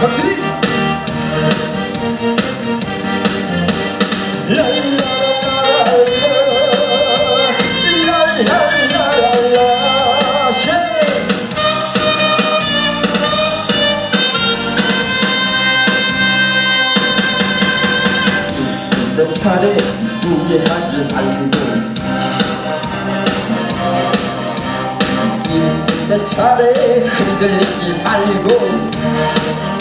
박수님 차례 후회하지 말고 있을 때 차례 흔들리지 말고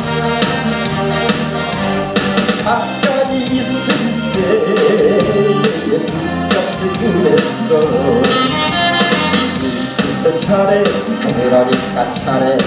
가까이 있을 때 붙잡지 그랬어. 있을 때 차례 그러니까 차례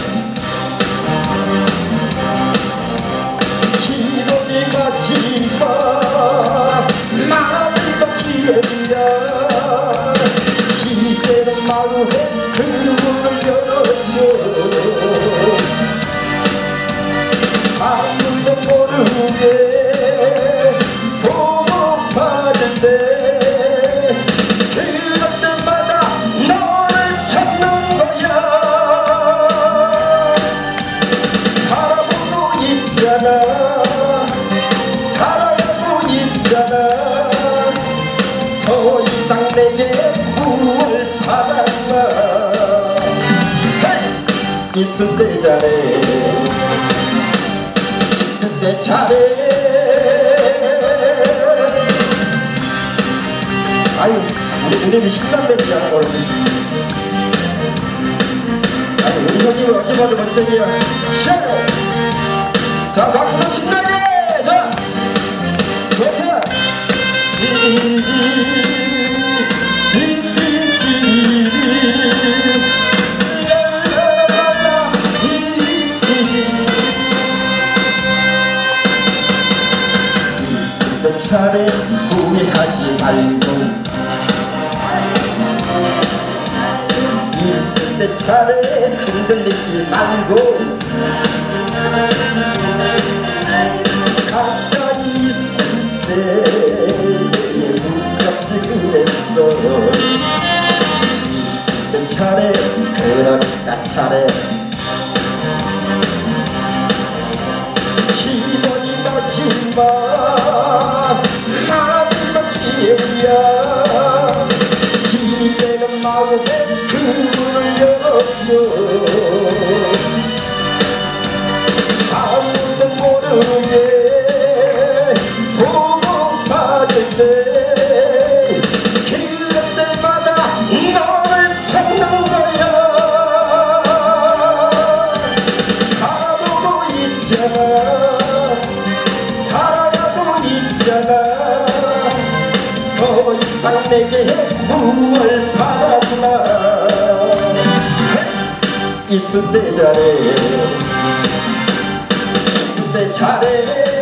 있을 때 잘해 있을 때 잘해 아유 우리 누님이 신난다니까 오늘 아니 우리 형님은 어찌 봐도 멋쟁이야. 샤! 자 박수 차례 후회하지 말고. 있을 때 차례 흔들리지 말고. 가까이 있을 때 붙잡지 그랬어 있을 때 차례 그러니까 차례. 기본이 마지막 더 이상 내게 무얼 바라구나 있을 때 잘해 있을 때 잘해